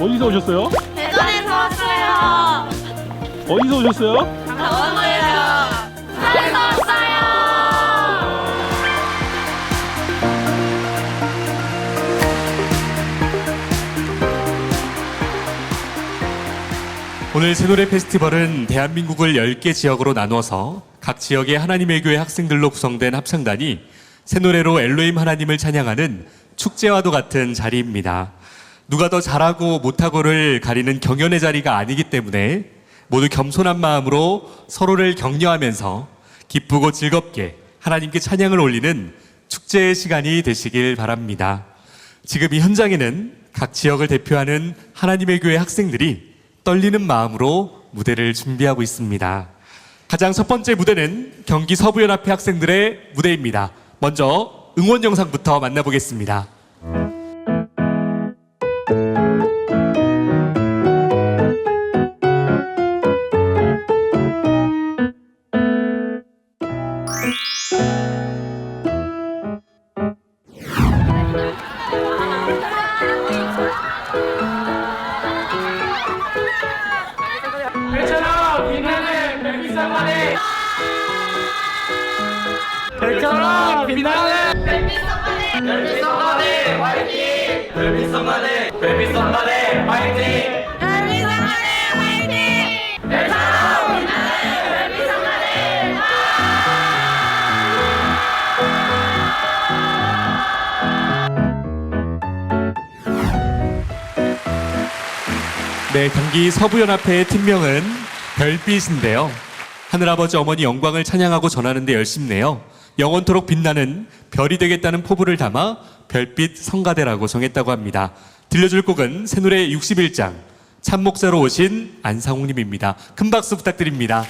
어디서 오셨어요? 대전에서 왔어요. 어디서 오셨어요? 강원도에 오늘 새노래 페스티벌은 대한민국을 10개 지역으로 나누어서 각 지역의 하나님의 교회 학생들로 구성된 합창단이 새노래로 엘로임 하나님을 찬양하는 축제와도 같은 자리입니다. 누가 더 잘하고 못하고를 가리는 경연의 자리가 아니기 때문에 모두 겸손한 마음으로 서로를 격려하면서 기쁘고 즐겁게 하나님께 찬양을 올리는 축제의 시간이 되시길 바랍니다. 지금 이 현장에는 각 지역을 대표하는 하나님의 교회 학생들이 떨리는 마음으로 무대를 준비하고 있습니다. 가장 첫 번째 무대는 경기 서부연합회 학생들의 무대입니다. 먼저 응원 영상부터 만나보겠습니다. 빛나는 별빛선만에 화이팅 별빛선만에 별빛선만에 화이팅 별빛선만에 화이팅! 별처럼 네, 경기 서부연합회의 팀명은 별빛인데요. 하늘아버지 어머니 영광을 찬양하고 전하는데 열심네요. 영원토록 빛나는 별이 되겠다는 포부를 담아 별빛 성가대라고 정했다고 합니다. 들려줄 곡은 새노래 61장 참목사로 오신 안상욱님입니다. 큰 박수 부탁드립니다.